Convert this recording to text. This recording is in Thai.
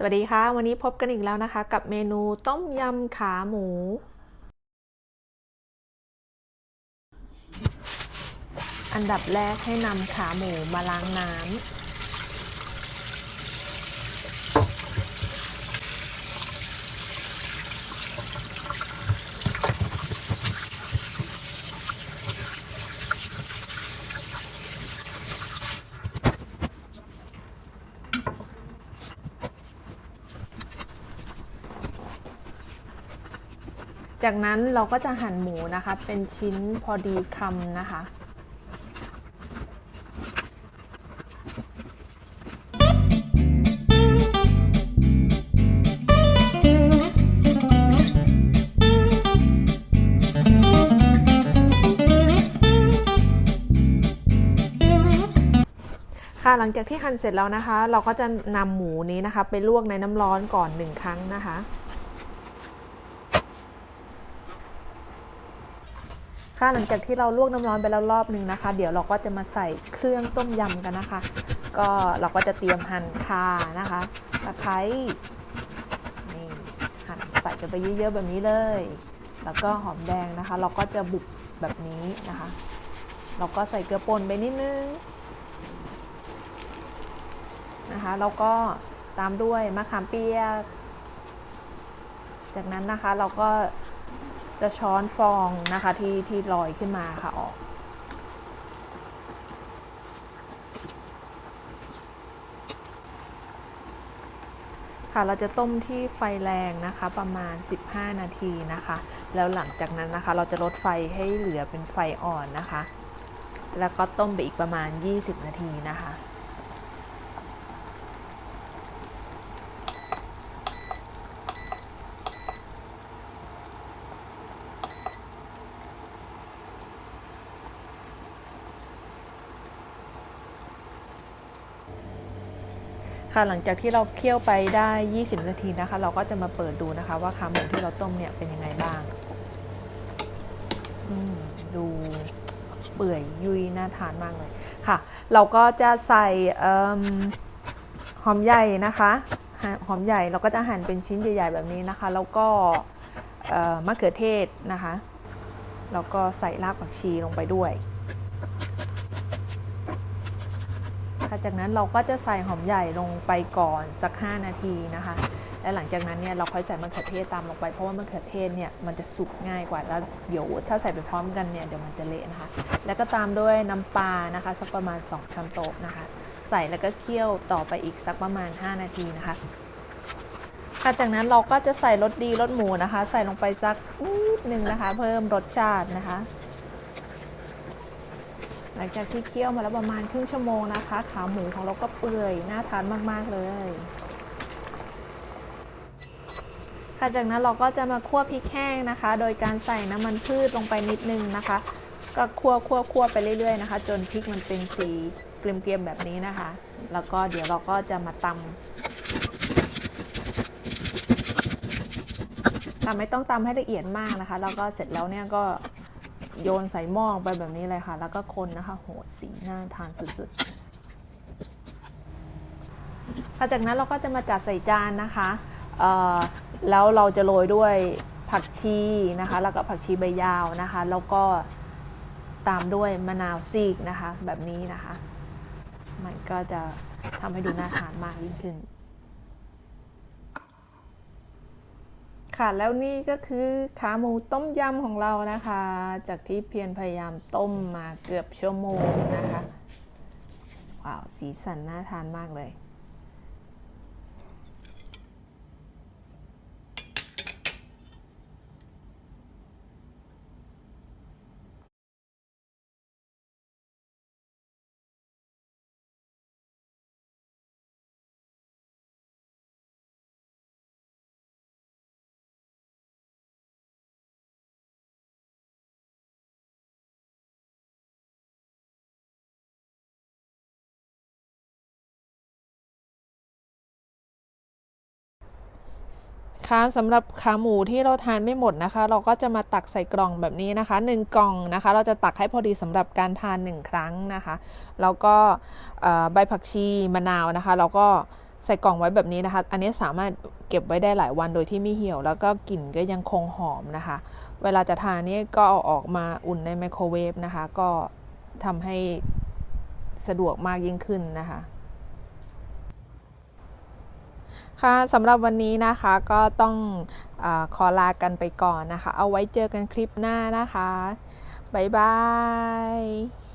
สวัสดีค่ะ วันนี้พบกันอีกแล้วนะคะ กับเมนูต้มยำขาหมู อันดับแรกให้นำขาหมูมาล้างน้ำ จากนั้นเราก็จะหั่นหมูนะคะ เป็นชิ้นพอดีคำนะคะ ค่ะหลังจากที่หั่นเสร็จแล้วนะคะ เราก็จะนำหมูนี้นะคะ ไปลวกในน้ำร้อนก่อนหนึ่งครั้งนะคะ ค่ะหลังจากที่เราลวกน้ำร้อนไปแล้วรอบหนึ่งนะคะ เดี๋ยวเราก็จะมาใส่เครื่องต้มยำกันนะคะ ก็เราก็จะเตรียมหั่นข่านะคะตะไคร้นี่หั่นใส่กันไปเยอะๆแบบนี้เลย แล้วก็หอมแดงนะคะ เราก็จะบุกแบบนี้นะคะ เราก็ใส่เกลือป่นไปนิดนึงนะคะแล้วก็ตามด้วยมะขามเปียก จากนั้นนะคะเราก็ จะช้อนฟองนะคะที่ที่ลอยขึ้นมาค่ะออก ค่ะเราจะต้มที่ไฟแรงนะคะประมาณ 15 นาทีนะคะ แล้วหลังจากนั้นนะคะ เราจะลดไฟให้เหลือเป็นไฟอ่อนนะคะ แล้วก็ต้มไปอีกประมาณ 20 นาทีนะคะ ค่ะหลังจากที่เราเคี่ยวไปได้ 20 นาทีนะคะ เราก็จะมาเปิดดูนะคะ ว่าขาหมูที่เราต้มเนี่ยเป็นยังไงบ้างดูเปื่อยยุยน่าทานมากเลยค่ะ เราก็จะใส่หอมใหญ่นะคะหอมใหญ่เราก็จะหั่นเป็นชิ้นใหญ่ ๆ แบบนี้นะคะ แล้วก็มะเขือเทศนะคะ แล้วก็ใส่รากผักชีลงไปด้วย ค่ะ จากนั้นเราก็จะใส่หอมใหญ่ลงไปก่อนสัก 5 นาทีนะคะ และหลังจากนั้นเนี่ยเราค่อยใส่มะเขือเทศตามลงไปเพราะว่ามะเขือเทศเนี่ยมันจะสุกง่ายกว่าแล้วเดี๋ยวถ้าใส่ไปพร้อมกันเนี่ยเดี๋ยวมันจะเละนะคะ แล้วก็ตามด้วยน้ำปลานะคะสักประมาณ 2ช้อนโต๊ะนะคะ ใส่แล้วก็เคี่ยวต่อไปอีกสักประมาณ 5 นาทีนะคะค่ะจากนั้นเราก็จะใส่รสดีรสหมูนะคะ ใส่ลงไปสักนิดนึงนะคะ เพิ่มรสชาตินะคะ หลังจากที่เคี่ยวมาแล้วประมาณครึ่งชั่วโมงนะคะ ขาหมูของเราก็เปื่อยน่าทานมาก ๆ เลยค่ะจากนั้นเราก็จะมาคั่วพริกแห้งนะคะ โดยการใส่น้ำมันพืชลงไปนิดนึงนะคะ ก็คั่วคั่วคั่วไปเรื่อยๆนะคะ จนพริกมันเป็นสีเกรียมๆแบบนี้นะคะ แล้วก็เดี๋ยวเราก็จะมาตำตำไม่ต้องตำให้ละเอียดมากนะคะ แล้วก็เสร็จแล้วเนี่ยก็ โยนใส่หม้อไปแบบนี้เลยค่ะ แล้วก็คนนะคะ โหสีน่าทานสุดๆค่ะจากนั้นเราก็จะมาจัดใส่จานนะคะแล้วเราจะโรยด้วยผักชีนะคะ แล้วก็ผักชีใบยาวนะคะ แล้วก็ตามด้วยมะนาวซีกนะคะ แบบนี้นะคะ มันก็จะทำให้ดูน่าทานมากยิ่งขึ้น ค่ะแล้วนี่ก็คือขาหมูต้มยำของเรานะคะ จากที่เพียรพยายามต้มมาเกือบชั่วโมงนะคะ ว้าว สีสันน่าทานมากเลย คะสำหรับขาหมูที่เราทานไม่หมดนะคะ เราก็จะมาตักใส่กล่องแบบนี้นะคะ 1 กล่องนะคะ เราจะตักให้พอดีสำหรับการทาน 1 ครั้งนะคะแล้วก็ใบผักชีมะนาวนะคะ เราก็ใส่กล่องไว้แบบนี้นะคะ อันนี้สามารถเก็บไว้ได้หลายวันโดยที่ไม่เหี่ยว แล้วก็กลิ่นก็ยังคงหอมนะคะ เวลาจะทานนี่ก็เอาออกมาอุ่นในไมโครเวฟนะคะ ก็ทำให้สะดวกมากยิ่งขึ้นนะคะ ค่ะสำหรับวันนี้นะคะก็ต้องอขอลากันไปก่อนนะคะ เอาไว้เจอกันคลิปหน้านะคะ บ๊ายบาย